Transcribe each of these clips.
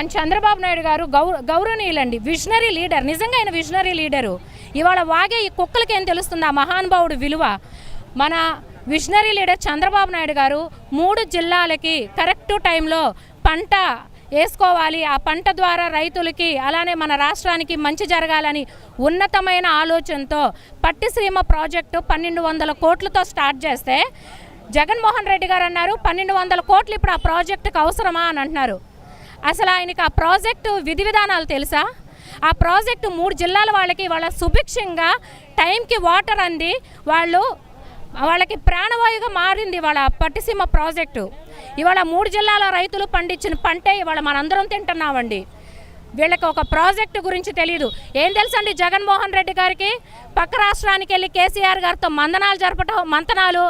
అని చంద్రబాబు నాయుడు గారు గౌ గౌరవనీయులండి. Visionary leader నిజంగా ఆయన విజనరీ లీడరు. ఇవాళ వాగే ఈ కుక్కలకి ఏం తెలుస్తుంది? ఆ మహానుభావుడు విలువ. మన విజనరీ లీడర్ చంద్రబాబు నాయుడు గారు మూడు జిల్లాలకి కరెక్ట్ టైంలో పంట వేసుకోవాలి. ఆ పంట ద్వారా రైతులకి అలానే మన రాష్ట్రానికి మంచి జరగాలని ఉన్నతమైన ఆలోచనతో పట్టిసీమ ప్రాజెక్టు పన్నెండు వందల కోట్లతో స్టార్ట్ చేస్తే జగన్మోహన్ రెడ్డి గారు అన్నారు పన్నెండు వందల కోట్లు ఇప్పుడు ఆ ప్రాజెక్టుకు అవసరమా అని అంటున్నారు. అసలు ఆయనకి ఆ ప్రాజెక్టు విధి విధానాలు తెలుసా? ఆ ప్రాజెక్టు మూడు జిల్లాల వాళ్ళకి వాళ్ళ సుభిక్షంగా టైంకి వాటర్ అంది. వాళ్ళు వాళ్ళకి ప్రాణవాయుగా మారింది వాళ్ళ పట్టిసీమ ప్రాజెక్టు. ఇవాళ మూడు జిల్లాల రైతులు పండించిన పంటే ఇవాళ మనందరం తింటున్నామండి. వీళ్ళకి ఒక ప్రాజెక్టు గురించి తెలియదు ఏం తెలుసండి జగన్మోహన్ రెడ్డి గారికి? పక్క రాష్ట్రానికి వెళ్ళి కేసీఆర్ గారితో మందనాలు జరపటం మంతనాలు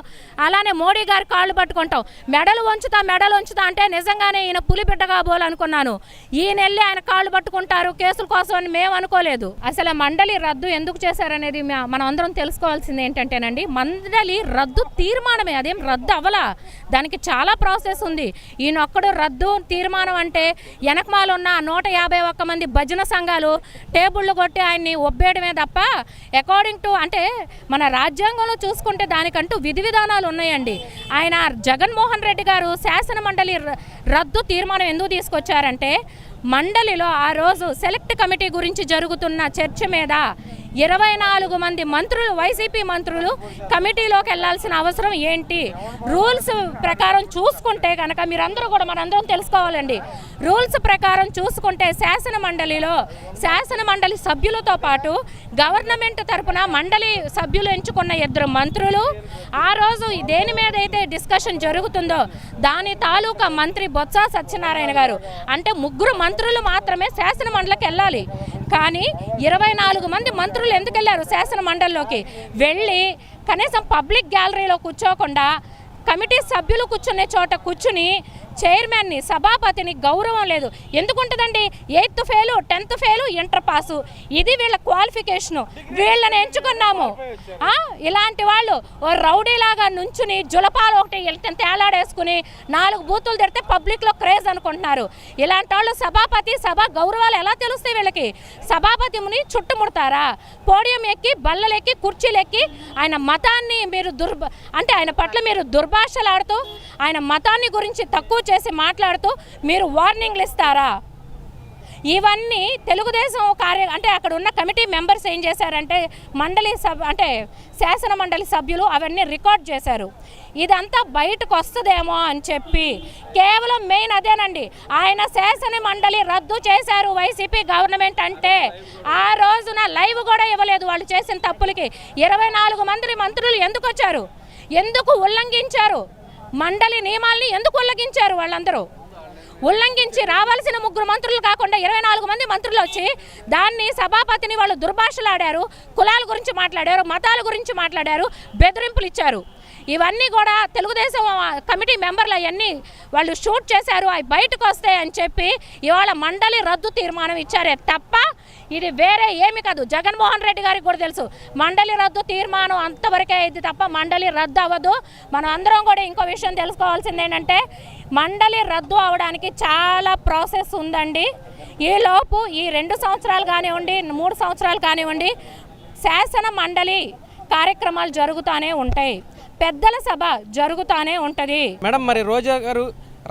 అలానే మోడీ గారి కాళ్ళు పట్టుకుంటాం. మెడలు వంచుతా మెడలు వంచుతా అంటే నిజంగానే ఈయన పులిబిడ్డగా బోలనుకున్నాను. ఈయన వెళ్ళి ఆయన కాళ్ళు పట్టుకుంటారు కేసుల కోసం అని మేము అనుకోలేదు. అసలు మండలి రద్దు ఎందుకు చేశారనేది మనం అందరం తెలుసుకోవాల్సింది ఏంటంటేనండి మండలి రద్దు తీర్మానమే అదేం రద్దు అవ్వలా. దానికి చాలా ప్రాసెస్ ఉంది. ఈయన ఒక్కడు రద్దు తీర్మానం అంటే వెనకమాలు ఉన్న నూట యాభై ఒక్క మంది భజన సంఘాలు టేబుళ్ళు కొట్టి ఆయన్ని ఒబ్బేయడమే తప్ప అకార్డింగ్ టు అంటే మన రాజ్యాంగంలో చూసుకుంటే దానికంటూ విధి విధానాలు ఉన్నాయండి. ఆయన జగన్మోహన్ రెడ్డి గారు శాసన మండలి ర- రద్దు తీర్మానం ఎందుకు తీసుకొచ్చారంటే మండలిలో ఆ రోజు సెలెక్ట్ కమిటీ గురించి జరుగుతున్న చర్చ మీద ఇరవై నాలుగు మంది మంత్రులు వైసీపీ మంత్రులు కమిటీలోకి వెళ్ళాల్సిన అవసరం ఏంటి? రూల్స్ ప్రకారం చూసుకుంటే కనుక మీరందరూ కూడా మనందరం తెలుసుకోవాలండి. రూల్స్ ప్రకారం చూసుకుంటే శాసన మండలిలో శాసన మండలి సభ్యులతో పాటు గవర్నమెంట్ తరపున మండలి సభ్యులు ఎంచుకున్న ఇద్దరు మంత్రులు ఆ రోజు దేని మీద అయితే డిస్కషన్ జరుగుతుందో దాని తాలూకా మంత్రి బొత్స సత్యనారాయణ గారు. అంటే ముగ్గురు మంత్రులు మాత్రమే శాసన మండలికి వెళ్ళాలి. కానీ ఇరవై నాలుగు మంది మంత్రులు ఎందుకు వెళ్ళారు శాసన మండలిలోకి? వెళ్ళి కనీసం పబ్లిక్ గ్యాలరీలో కూర్చోకుండా కమిటీ సభ్యులు కూర్చునే చోట కూర్చుని చైర్మన్ని సభాపతిని గౌరవం లేదు. ఎందుకుంటుందండి? Eighth fail tenth fail inter pass. ఇది వీళ్ళ క్వాలిఫికేషను. వీళ్ళని ఎంచుకున్నాము. ఇలాంటి వాళ్ళు ఓ రౌడీలాగా నుంచుని జులపాలు ఒకటి తేలాడేసుకుని నాలుగు బూతులు తిడితే పబ్లిక్లో క్రేజ్ అనుకుంటున్నారు. ఇలాంటి వాళ్ళు సభాపతి సభ గౌరవాలు ఎలా తెలుస్తాయి వీళ్ళకి? సభాపతిని చుట్టుముడతారా? పోడియం ఎక్కి బల్లలెక్కి కుర్చీలెక్కి ఆయన మతాన్ని మీరు దుర్భ అంటే ఆయన పట్ల మీరు దుర్భాషలాడుతూ ఆయన మతాన్ని గురించి తక్కువ చేసి మాట్లాడుతూ మీరు వార్నింగ్లు ఇస్తారా? ఇవన్నీ తెలుగుదేశం కార్య అంటే అక్కడ ఉన్న కమిటీ మెంబర్స్ ఏం చేశారంటే మండలి సభ అంటే శాసన మండలి సభ్యులు అవన్నీ రికార్డ్ చేశారు. ఇదంతా బయటకు వస్తుందేమో అని చెప్పి కేవలం మెయిన్ అదేనండి. ఆయన శాసన మండలి రద్దు చేశారు వైసీపీ గవర్నమెంట్ అంటే ఆ రోజున లైవ్ కూడా ఇవ్వలేదు వాళ్ళు చేసిన తప్పులకి. ఇరవై నాలుగు మంది మంత్రులు ఎందుకు వచ్చారు? ఎందుకు ఉల్లంఘించారు? మండలి నియమాల్ని ఎందుకు ఉల్లంఘించారు వాళ్ళందరూ? ఉల్లంఘించి రావాల్సిన ముగ్గురు మంత్రులు కాకుండా ఇరవై నాలుగు మంది మంత్రులు వచ్చి దాన్ని సభాపతిని వాళ్ళు దుర్భాషలాడారు కులాల గురించి మాట్లాడారు మతాల గురించి మాట్లాడారు బెదిరింపులు ఇచ్చారు. ఇవన్నీ కూడా తెలుగుదేశం కమిటీ మెంబర్లు అవన్నీ వాళ్ళు షూట్ చేశారు అవి బయటకు వస్తాయి అని చెప్పి ఇవాళ మండలి రద్దు తీర్మానం ఇచ్చారే తప్ప ఇది వేరే ఏమి కాదు. జగన్మోహన్ రెడ్డి గారికి కూడా తెలుసు మండలి రద్దు తీర్మానం అంతవరకే అయింది తప్ప మండలి రద్దు అవ్వదు. మనం అందరం కూడా ఇంకో విషయం తెలుసుకోవాల్సింది ఏంటంటే మండలి రద్దు అవడానికి చాలా ప్రాసెస్ ఉందండి. ఈలోపు ఈ రెండు సంవత్సరాలు కానివ్వండి మూడు సంవత్సరాలు కానివ్వండి శాసన మండలి కార్యక్రమాలు జరుగుతూనే ఉంటాయి. పెద్దల సభ జరుగుతూనే ఉంటుంది. మేడం మరి రోజా గారు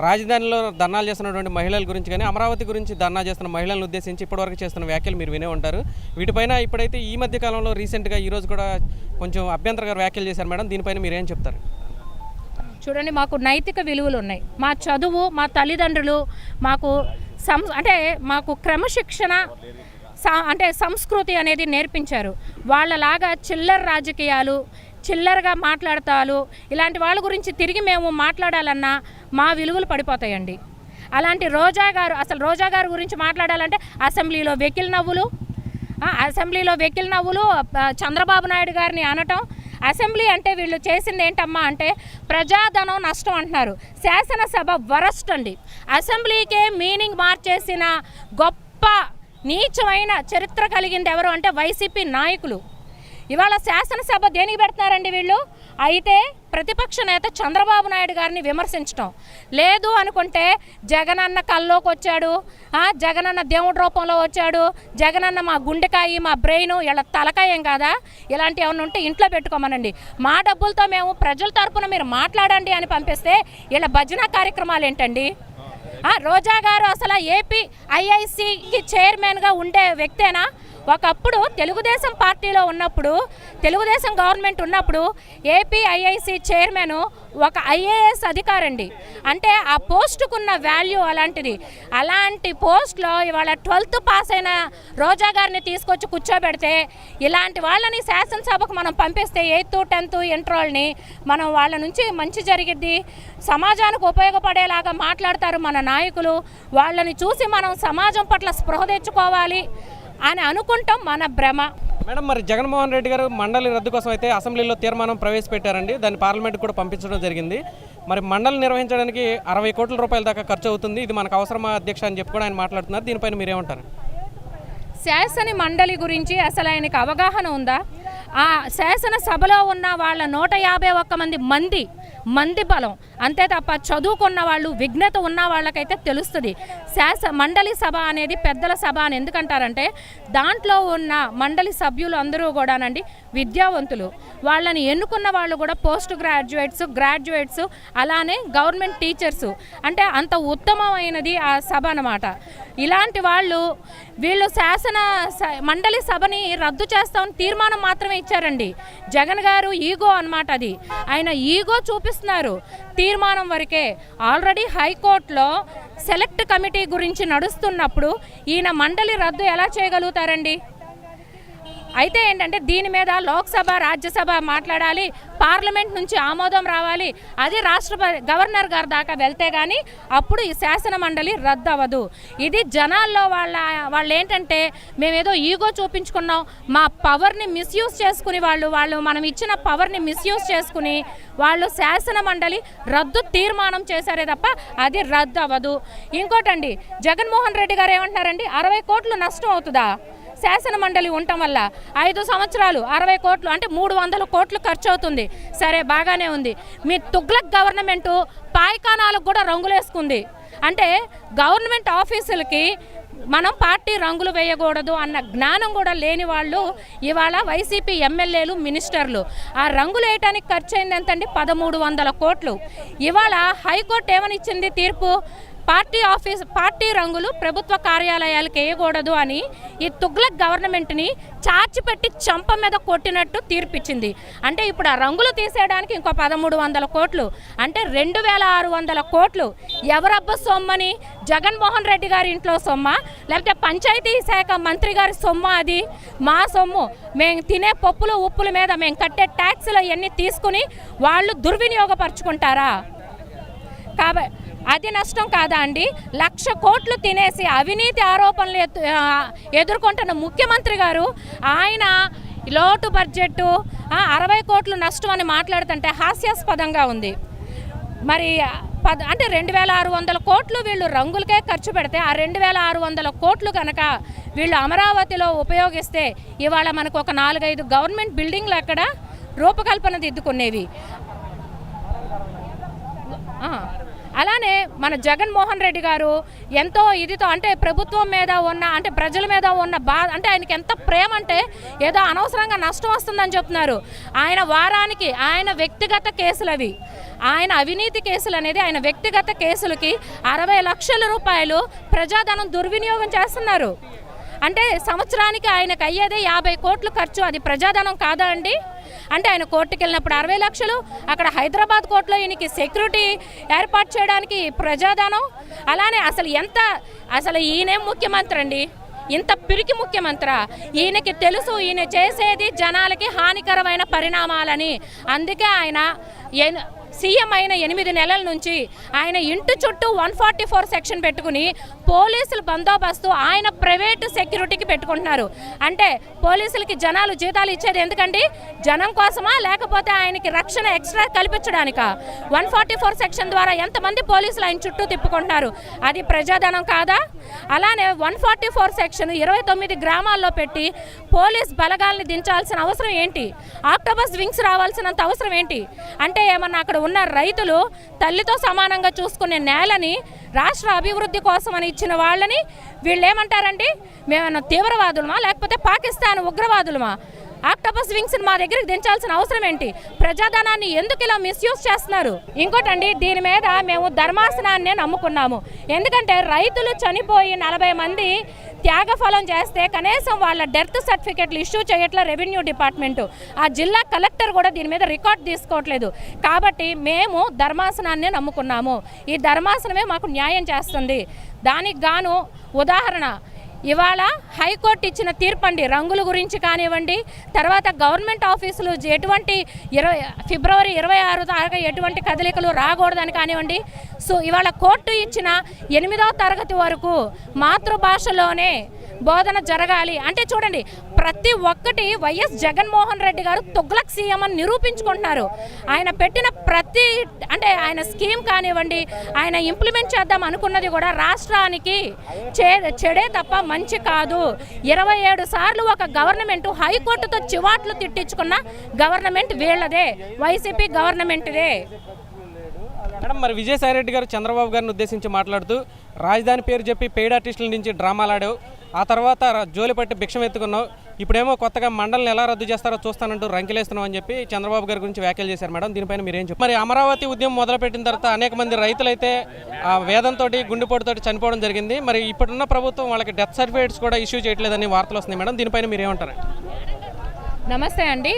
రాజధానిలో ధర్నాలు చేస్తున్నటువంటి మహిళల గురించి కానీ అమరావతి గురించి ధర్నా చేస్తున్న మహిళలను ఉద్దేశించి ఇప్పటివరకు చేస్తున్న వ్యాఖ్యలు మీరు వినే ఉంటారు. వీటిపైన ఇప్పుడైతే ఈ మధ్య కాలంలో రీసెంట్గా ఈ రోజు కూడా కొంచెం అభ్యంతరకర వ్యాఖ్యలు చేశారు మేడం. దీనిపైన మీరు ఏం చెప్తారు? చూడండి మాకు నైతిక విలువలు ఉన్నాయి. మా చదువు మా తల్లిదండ్రులు మాకు సం అంటే మాకు క్రమశిక్షణ అంటే సంస్కృతి అనేది నేర్పించారు. వాళ్ళలాగా చిల్లర రాజకీయాలు చిల్లరగా మాట్లాడతాలు ఇలాంటి వాళ్ళ గురించి తిరిగి మేము మాట్లాడాలన్నా మా విలువలు పడిపోతాయండి. అలాంటి రోజా గారు అసలు రోజా గారు గురించి మాట్లాడాలంటే అసెంబ్లీలో వెకిల్ నవ్వులు అసెంబ్లీలో వెకిల్ నవ్వులు చంద్రబాబు నాయుడు గారిని అనటం అసెంబ్లీ అంటే వీళ్ళు చేసింది ఏంటమ్మా అంటే ప్రజాధనం నష్టం అంటున్నారు. శాసనసభ వరస్ట్ అండి. అసెంబ్లీకే మీనింగ్ మార్చేసిన గొప్ప నీచమైన చరిత్ర కలిగింది ఎవరు అంటే వైసీపీ నాయకులు. ఇవాళ శాసనసభ దేనికి పెడుతున్నారండి వీళ్ళు? అయితే ప్రతిపక్ష నేత చంద్రబాబు నాయుడు గారిని విమర్శించడం లేదు అనుకుంటే జగనన్న కల్లోకి వచ్చాడు. జగనన్న దేవుడి రూపంలో వచ్చాడు. జగనన్న మా గుండెకాయి మా బ్రెయిన్ ఇలా తలకాయం కాదా? ఇలాంటి ఏమైనా ఉంటే ఇంట్లో పెట్టుకోమనండి. మా డబ్బులతో మేము ప్రజల తరపున మీరు మాట్లాడండి అని పంపిస్తే ఇలా భజన కార్యక్రమాలు ఏంటండి? రోజా గారు అసలు ఏపీ ఐఐసికి చైర్మన్గా ఉండే వ్యక్తేనా? ఒకప్పుడు తెలుగుదేశం పార్టీలో ఉన్నప్పుడు తెలుగుదేశం గవర్నమెంట్ ఉన్నప్పుడు ఏపీఐఐసి చైర్మన్ ఒక ఐఏఎస్ అధికారండి. అంటే ఆ పోస్టుకున్న వాల్యూ అలాంటిది. అలాంటి పోస్ట్లో ఇవాళ ట్వెల్త్ పాస్ అయిన రోజా గారిని తీసుకొచ్చి కూర్చోబెడితే ఇలాంటి వాళ్ళని శాసనసభకు మనం పంపిస్తే ఎయిత్ టెన్త్ ఇంటర్ వాళ్ళని మనం వాళ్ళ నుంచి మంచి జరిగిద్ది. సమాజానికి ఉపయోగపడేలాగా మాట్లాడతారు మన నాయకులు. వాళ్ళని చూసి మనం సమాజం పట్ల స్పృహ తెచ్చుకోవాలి. అని అనుకుంటాం మన భ్రమ. మేడం మరి జగన్మోహన్ రెడ్డి గారు మండలి రద్దు కోసం అయితే అసెంబ్లీలో తీర్మానం ప్రవేశపెట్టారండి. దాన్ని పార్లమెంట్ కూడా పంపించడం జరిగింది. మరి మండలి నిర్వహించడానికి అరవై కోట్ల రూపాయల దాకా ఖర్చు అవుతుంది. ఇది మనకు అవసరమా అధ్యక్ష అని చెప్పి కూడా ఆయన మాట్లాడుతున్నారు. దీనిపైన మీరేమంటారు? శాసన మండలి గురించి అసలు ఆయనకి అవగాహన ఉందా? ఆ శాసన సభలో ఉన్న వాళ్ళ నూట యాభై ఒక్క మంది మంది మంది బలం. అంతే తప్ప చదువుకున్న వాళ్ళు విఘ్నత ఉన్న వాళ్ళకైతే తెలుస్తుంది. శాస మండలి సభ అనేది పెద్దల సభ అని ఎందుకంటారంటే దాంట్లో ఉన్న మండలి సభ్యులు అందరూ కూడానండి విద్యావంతులు. వాళ్ళని ఎన్నుకున్న వాళ్ళు కూడా పోస్ట్ గ్రాడ్యుయేట్స్ గ్రాడ్యుయేట్స్ అలానే గవర్నమెంట్ టీచర్స్. అంటే అంత ఉత్తమమైనది ఆ సభ అన్నమాట. ఇలాంటి వాళ్ళు వీళ్ళు శాసన మండలి సభని రద్దు చేస్తామని తీర్మానం మాత్రమే ఇచ్చారండి. జగన్ గారు ఈగో అన్నమాట అది. ఆయన ఈగో చూపిస్తున్నారు. తీర్మానం వరకే ఆల్రెడీ హైకోర్టులో సెలెక్ట్ కమిటీ గురించి నడుస్తున్నప్పుడు ఈయన మండలి రద్దు ఎలా చేయగలుగుతారండి? అయితే ఏంటంటే దీని మీద లోక్సభ రాజ్యసభ మాట్లాడాలి పార్లమెంట్ నుంచి ఆమోదం రావాలి. అది రాష్ట్రపతి గవర్నర్ గారి దాకా వెళ్తే కానీ అప్పుడు ఈ శాసన మండలి రద్దు అవ్వదు ఇది జనాల్లో వాళ్ళ వాళ్ళు ఏంటంటే మేమేదో ఈగో చూపించుకున్నాం మా పవర్ని మిస్యూజ్ చేసుకుని వాళ్ళు వాళ్ళు మనం ఇచ్చిన పవర్ని మిస్యూజ్ చేసుకుని వాళ్ళు శాసన మండలి రద్దు తీర్మానం చేశారే తప్ప అది రద్దు అవ్వదు ఇంకోటండి జగన్మోహన్ రెడ్డి గారు ఏమంటున్నారండి? అరవై కోట్లు నష్టం అవుతుందా? శాసన మండలి ఉండటం వల్ల ఐదు సంవత్సరాలు అరవై కోట్లు అంటే మూడు వందల కోట్లు ఖర్చు అవుతుంది సరే బాగానే ఉంది. మీ తుగ్లక్ గవర్నమెంటు పాయకానాలకు కూడా రంగులేసుకుంది. అంటే గవర్నమెంట్ ఆఫీసులకి మనం పార్టీ రంగులు వేయకూడదు అన్న జ్ఞానం కూడా లేని వాళ్ళు ఇవాళ వైసీపీ ఎమ్మెల్యేలు మినిస్టర్లు. ఆ రంగులు వేయటానికి ఖర్చు అయింది ఎంతండి? పదమూడు వందల కోట్లు. ఇవాళ హైకోర్టు ఏమని ఇచ్చింది తీర్పు? పార్టీ ఆఫీస్ పార్టీ రంగులు ప్రభుత్వ కార్యాలయాలకు వేయకూడదు అని ఈ తుగ్లక్ గవర్నమెంట్ని చార్చి పెట్టి చంప మీద కొట్టినట్టు తీర్పిచ్చింది. అంటే ఇప్పుడు ఆ రంగులు తీసేయడానికి ఇంకో పదమూడు వందల కోట్లు అంటే రెండు వేల ఆరు వందల కోట్లు ఎవరబ్బ సొమ్మని? జగన్మోహన్ రెడ్డి గారి ఇంట్లో సొమ్మ లేకపోతే పంచాయతీ శాఖ మంత్రి గారి సొమ్మ అది? మా సొమ్ము. మేము తినే పప్పులు ఉప్పుల మీద మేము కట్టే ట్యాక్సులు అవన్నీ తీసుకుని వాళ్ళు దుర్వినియోగపరుచుకుంటారా? కాబట్టి అది నష్టం కాదా అండి? లక్ష కోట్లు తినేసి అవినీతి ఆరోపణలు ఎత్తు- ఎదుర్కొంటున్న ముఖ్యమంత్రి గారు ఆయన లోటు బడ్జెట్ అరవై కోట్లు నష్టం అని మాట్లాడుతుంటే హాస్యాస్పదంగా ఉంది. మరి పద అంటే రెండు వేల ఆరు వందల కోట్లు వీళ్ళు రంగులకే ఖర్చు పెడితే ఆ రెండు వేల ఆరు వందల కోట్లు కనుక వీళ్ళు అమరావతిలో ఉపయోగిస్తే ఇవాళ మనకు ఒక నాలుగైదు గవర్నమెంట్ బిల్డింగ్లు అక్కడ రూపకల్పన దిద్దుకునేవి ఆ, అలానే మన జగన్మోహన్ రెడ్డి గారు ఎంతో ఇదితో అంటే ప్రభుత్వం మీద ఉన్న అంటే ప్రజల మీద ఉన్న బాధ అంటే ఆయనకి ఎంత ప్రేమ అంటే ఏదో అనవసరంగా నష్టం వస్తుందని చెప్తున్నారు. ఆయన వారానికి ఆయన వ్యక్తిగత కేసులు అవి ఆయన అవినీతి కేసులు అనేది ఆయన వ్యక్తిగత కేసులకి అరవై లక్షల రూపాయలు ప్రజాధనం దుర్వినియోగం చేస్తున్నారు. అంటే సంవత్సరానికి ఆయనకు అయ్యేదే యాభై కోట్లు ఖర్చు అది ప్రజాధనం కాదా అండి? అంటే ఆయన కోర్టుకి వెళ్ళినప్పుడు అరవై లక్షలు అక్కడ హైదరాబాద్ కోర్టులో ఈయనకి సెక్యూరిటీ ఏర్పాటు చేయడానికి ప్రజాధనం. అలానే అసలు ఎంత అసలు ఈయనేం ముఖ్యమంత్రి అండి? ఇంత పిరికి ముఖ్యమంత్రి? ఈయనకి తెలుసు ఈయన చేసేది జనాలకి హానికరమైన పరిణామాలని. అందుకే ఆయన సీఎం అయిన ఎనిమిది నెలల నుంచి ఆయన ఇంటి చుట్టూ వన్ ఫార్టీ ఫోర్ సెక్షన్ పెట్టుకుని పోలీసులు బందోబస్తు ఆయన ప్రైవేటు సెక్యూరిటీకి పెట్టుకుంటున్నారు. అంటే పోలీసులకి జనాలు జీతాలు ఇచ్చేది ఎందుకండి? జనం కోసమా? లేకపోతే ఆయనకి రక్షణ ఎక్స్ట్రా కల్పించడానికా? వన్ ఫార్టీ ఫోర్ సెక్షన్ ద్వారా ఎంతమంది పోలీసులు ఆయన చుట్టూ తిప్పుకుంటున్నారు? అది ప్రజాధనం కాదా? అలానే వన్ ఫార్టీ ఫోర్ సెక్షన్ ఇరవై తొమ్మిది గ్రామాల్లో పెట్టి పోలీస్ బలగాల్ని దించాల్సిన అవసరం ఏంటి? ఆక్టోబస్ వింగ్స్ రావాల్సినంత అవసరం ఏంటి? అంటే ఏమన్నా అక్కడ ఉన్న రైతులు తల్లితో సమానంగా చూసుకునే నేలని రాష్ట్ర అభివృద్ధి కోసం అని ఇచ్చిన వాళ్ళని వీళ్ళు ఏమంటారండి మేమన్నా తీవ్రవాదులమా? లేకపోతే పాకిస్తాన్ ఉగ్రవాదులమా? ఆక్టోపస్ వింగ్స్ మా దగ్గరికి దించాల్సిన అవసరం ఏంటి? ప్రజాధనాన్ని ఎందుకు ఇలా మిస్యూజ్ చేస్తున్నారు? ఇంకోటండి దీని మీద మేము ధర్మాసనాన్ని నమ్ముకున్నాము. ఎందుకంటే రైతులు చనిపోయి నలభై మంది త్యాగఫలం చేస్తే కనీసం వాళ్ళ డెత్ సర్టిఫికెట్లు ఇష్యూ చేయట్ల రెవెన్యూ డిపార్ట్మెంటు ఆ జిల్లా కలెక్టర్ కూడా దీని మీద రికార్డ్ తీసుకోవట్లేదు. కాబట్టి మేము ధర్మాసనాన్నే నమ్ముకున్నాము. ఈ ధర్మాసనమే మాకు న్యాయం చేస్తుంది. దానికి గాను ఉదాహరణ ఇవాళ హైకోర్టు ఇచ్చిన తీర్పు అండి రంగుల గురించి కానివ్వండి తర్వాత గవర్నమెంట్ ఆఫీసులు ఎటువంటి ఇరవై ఫిబ్రవరి ఇరవై ఆరు దాకా ఎటువంటి కదలికలు రాకూడదని కానివ్వండి సో ఇవాళ కోర్టు ఇచ్చిన ఎనిమిదవ తరగతి వరకు మాతృభాషలోనే బోధన జరగాలి. అంటే చూడండి ప్రతి ఒక్కటి వైఎస్ జగన్మోహన్ రెడ్డి గారు తొగ్లక్ సీఎం అని నిరూపించుకుంటున్నారు. ఆయన పెట్టిన ప్రతి అంటే ఆయన స్కీమ్ కానివ్వండి ఆయన ఇంప్లిమెంట్ చేద్దాం అనుకున్నది కూడా రాష్ట్రానికి చెడే తప్ప మంచి కాదు. ఇరవై ఏడు సార్లు ఒక గవర్నమెంట్ హైకోర్టుతో చివాట్లు తిట్టించుకున్న గవర్నమెంట్ వీళ్ళదే. వైసీపీ గవర్నమెంట్దే. మేడం మరి విజయసాయి రెడ్డి గారు చంద్రబాబు గారిని ఉద్దేశించి మాట్లాడుతూ రాజధాని పేరు చెప్పి పెయిడ్ ఆర్టిస్టుల నుంచి డ్రామాలాడావు ఆ తర్వాత జోలిపట్టి జోలి పట్టి భిక్షం ఎత్తుకున్నావు. ఇప్పుడేమో కొత్తగా మండలిని ఎలా రద్దు చేస్తారో చూస్తానంటూ రంకెలేస్తున్నావు అని చెప్పి చంద్రబాబు గారి గురించి వ్యాఖ్యలు చేశారు మేడం. దీనిపైన మీరేం చెప్పారు మరి అమరావతి ఉద్యమం మొదలుపెట్టిన తర్వాత అనేక మంది రైతులైతే ఆ వేదంతో గుండెపోటుతో చనిపోవడం జరిగింది. మరి ఇప్పుడున్న ప్రభుత్వం వాళ్ళకి డెత్ సర్టిఫికేట్స్ కూడా ఇష్యూ చేయట్లేదని వార్తలు వస్తున్నాయి మేడం. దీనిపైన మీరేమంటారు నమస్తే అండి.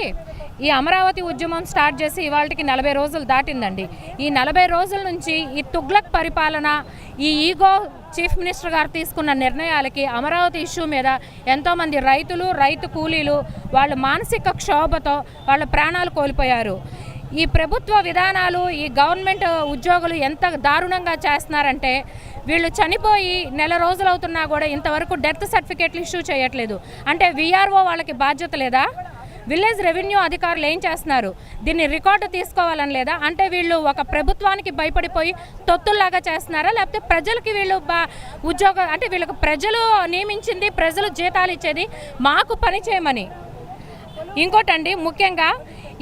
ఈ అమరావతి ఉద్యమం స్టార్ట్ చేసి ఇవాళకి నలభై రోజులు దాటిందండి. ఈ నలభై రోజుల నుంచి ఈ తుగ్లక్ పరిపాలన ఈ ఈగో చీఫ్ మినిస్టర్ గారు తీసుకున్న నిర్ణయాలకి అమరావతి ఇష్యూ మీద ఎంతోమంది రైతులు రైతు కూలీలు వాళ్ళ మానసిక క్షోభతో వాళ్ళ ప్రాణాలు కోల్పోయారు. ఈ ప్రభుత్వ విధానాలు ఈ గవర్నమెంట్ ఉద్యోగులు ఎంత దారుణంగా చేస్తున్నారంటే వీళ్ళు చనిపోయి నెల రోజులు అవుతున్నా కూడా ఇంతవరకు డెత్ సర్టిఫికేట్లు ఇష్యూ చేయట్లేదు. అంటే విఆర్ఓ వాళ్ళకి బాధ్యత లేదా? విలేజ్ రెవెన్యూ అధికారులు ఏం చేస్తున్నారు? దీన్ని రికార్డు తీసుకోవాలని లేదా? అంటే వీళ్ళు ఒక ప్రభుత్వానికి భయపడిపోయి తొత్తుల్లాగా చేస్తున్నారా? లేకపోతే ప్రజలకి వీళ్ళు బా ఉద్యోగ అంటే వీళ్ళకి ప్రజలు నియమించింది ప్రజలు జీతాలు ఇచ్చేది మాకు పని చేయమని. ఇంకోటండి ముఖ్యంగా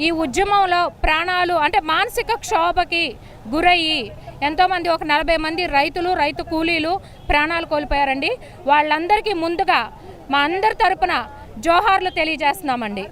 ఈ ఉద్యమంలో ప్రాణాలు అంటే మానసిక క్షోభకి గురయ్యి ఎంతోమంది ఒక నలభై మంది రైతులు రైతు కూలీలు ప్రాణాలు కోల్పోయారండి. వాళ్ళందరికీ ముందుగా మా అందరి తరపున జోహార్లు తెలియజేస్తున్నామండి.